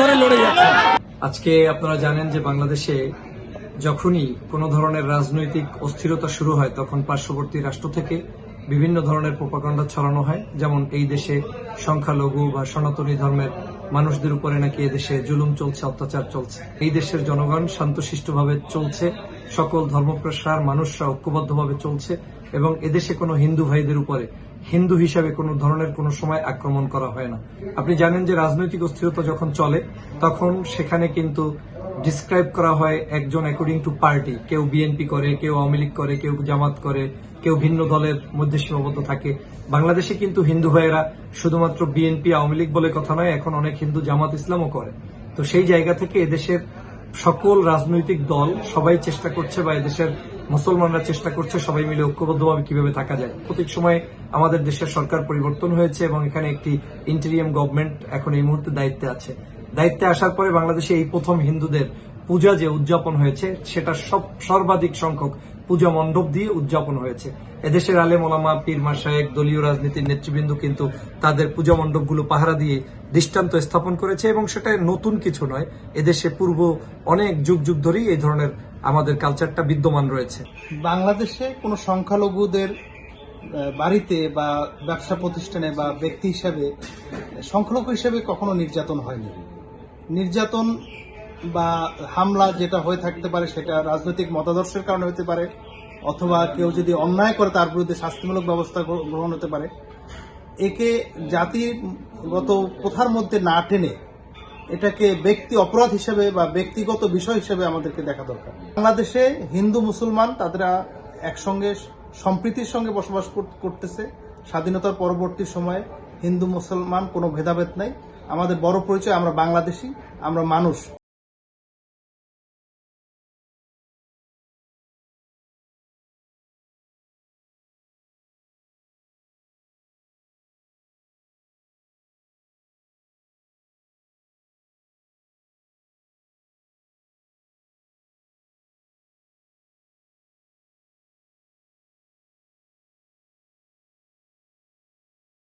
ধরে লড়ে যাচ্ছেন আজকে আপনারা জানেন যে বাংলাদেশে যখনই কোনো ধরনের রাজনৈতিক অস্থিরতা শুরু হয়, তখন পার্শ্ববর্তী রাষ্ট্র থেকে বিভিন্ন ধরনের প্রোপাগান্ডা ছড়ানো হয়। যেমন এই দেশে সংখ্যালঘু বা সনাতনী ধর্মের মানুষদের উপরে নাকি এদেশে জুলুম চলছে, অত্যাচার চলছে। এই দেশের জনগণ শান্তশিষ্টভাবে চলছে। সকল ধর্মপ্রসার, মানুষরা ঐক্যবদ্ধভাবে চলছে। এবং এদেশে কোনো হিন্দু ভাইদের উপরে হিন্দু হিসাবে কোনো ধরনের কোনো সময় আক্রমণ করা হয় না। আপনি জানেন যে রাজনৈতিক অস্থিরতা যখন চলে, তখন সেখানে কিন্তু ডিসক্রাইব করা হয় একজন অ্যাকর্ডিং টু পার্টি কেউ বিএনপি করে, কেউ আওয়ামী লীগ করে, কেউ জামাত করে, কেউ ভিন্ন দলের মধ্যে সীমাবদ্ধ থাকে। বাংলাদেশে কিন্তু হিন্দু ভাইয়েরা শুধুমাত্র বিএনপি আওয়ামী লীগ বলে কথা নয়, এখন অনেক হিন্দু জামাত ইসলামও করে। তো সেই জায়গা থেকে এদেশের সকল রাজনৈতিক দল সবাই চেষ্টা করছে বা এদেশের মুসলমানরা চেষ্টা করছে সবাই মিলে ঐক্যবদ্ধভাবে কীভাবে থাকা যায়। প্রত্যেক সময় আমাদের দেশের সরকার পরিবর্তন হয়েছে এবং এখানে একটি ইন্টেরিয়াম গভর্নমেন্ট এখন এই মুহূর্তে দায়িত্বে আছে। দায়িত্বে আসার পরে বাংলাদেশে এই প্রথম হিন্দুদের পূজা যে উদযাপন হয়েছে, সেটা সব সর্বাধিক সংখ্যক পূজা মণ্ডপ দিয়ে উদযাপন হয়েছে। এদেশের আলেম ওলামা, পীর মাসায়েক দলীয় রাজনীতির নেতৃবৃন্দ কিন্তু তাদের পূজা মণ্ডপগুলো পাহারা দিয়ে দৃষ্টান্ত স্থাপন করেছে এবং সেটা নতুন কিছু নয়। এদেশে পূর্ব অনেক যুগ যুগ ধরেই এই ধরনের আমাদের কালচারটা বিদ্যমান রয়েছে। বাংলাদেশে কোনো সংখ্যালঘুদের বাড়িতে বা ব্যবসা প্রতিষ্ঠানে বা ব্যক্তি হিসাবে সংখ্যালঘু হিসেবে কখনো নির্যাতন হয়নি। নির্যাতন বা হামলা যেটা হয়ে থাকতে পারে সেটা রাজনৈতিক মতাদর্শের কারণে হতে পারে, অথবা কেউ যদি অন্যায় করে তার বিরুদ্ধে শাস্তিমূলক ব্যবস্থা গ্র- গ্রহণ হতে পারে। একে জাতিগত প্রথার মধ্যে না টেনে এটাকে ব্যক্তি অপরাধ হিসেবে বা ব্যক্তিগত বিষয় হিসেবে আমাদেরকে দেখা দরকার। বাংলাদেশে হিন্দু, মুসলমান তারা একসঙ্গে সম্প্রীতির সঙ্গে বসবাস কর- করতেছে। স্বাধীনতার পরবর্তী সময়ে হিন্দু, মুসলমান কোনো ভেদাভেদ নাই। আমাদের বড় পরিচয়, আমরা বাংলাদেশি, আমরা মানুষ।